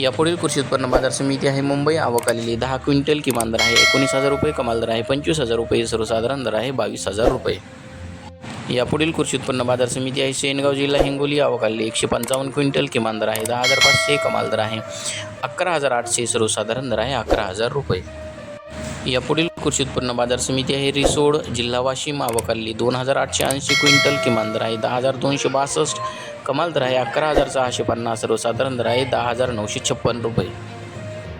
यापुढील कृषी उत्पन्न बाजार समिती आहे मुंबई. आवक आलेली दहा क्विंटल किमान दर आहे. एकोणीस हजार रुपये कमाल दर आहे. पंचवीस हजार रुपये सर्वसाधारण दर आहे. बावीस हजार रुपये. यापुढील कृषी उत्पन्न बाजार समिती आहे. शेनगाव जिल्हा हिंगोली आवक आलेली एकशे पंचावन्न क्विंटल किमान दर आहे. दहा हजार पाचशे कमाल दर आहे. अकरा हजार आठशे सर्वसाधारण दर आहे. अकरा हजार रुपये. यापुढील कृषी उत्पन्न बाजार समिती आहे. रिसोड जिल्हा वाशिम आवक आलेली दोन हजार आठशे ऐंशी क्विंटल किमान दर आहे. दहा हजार दोनशे बासष्ट कमाल दर आहे. अकरा हजार सहाशे पन्नास सर्वसाधारण दर आहे दहा हजार नऊशे छप्पन रुपये.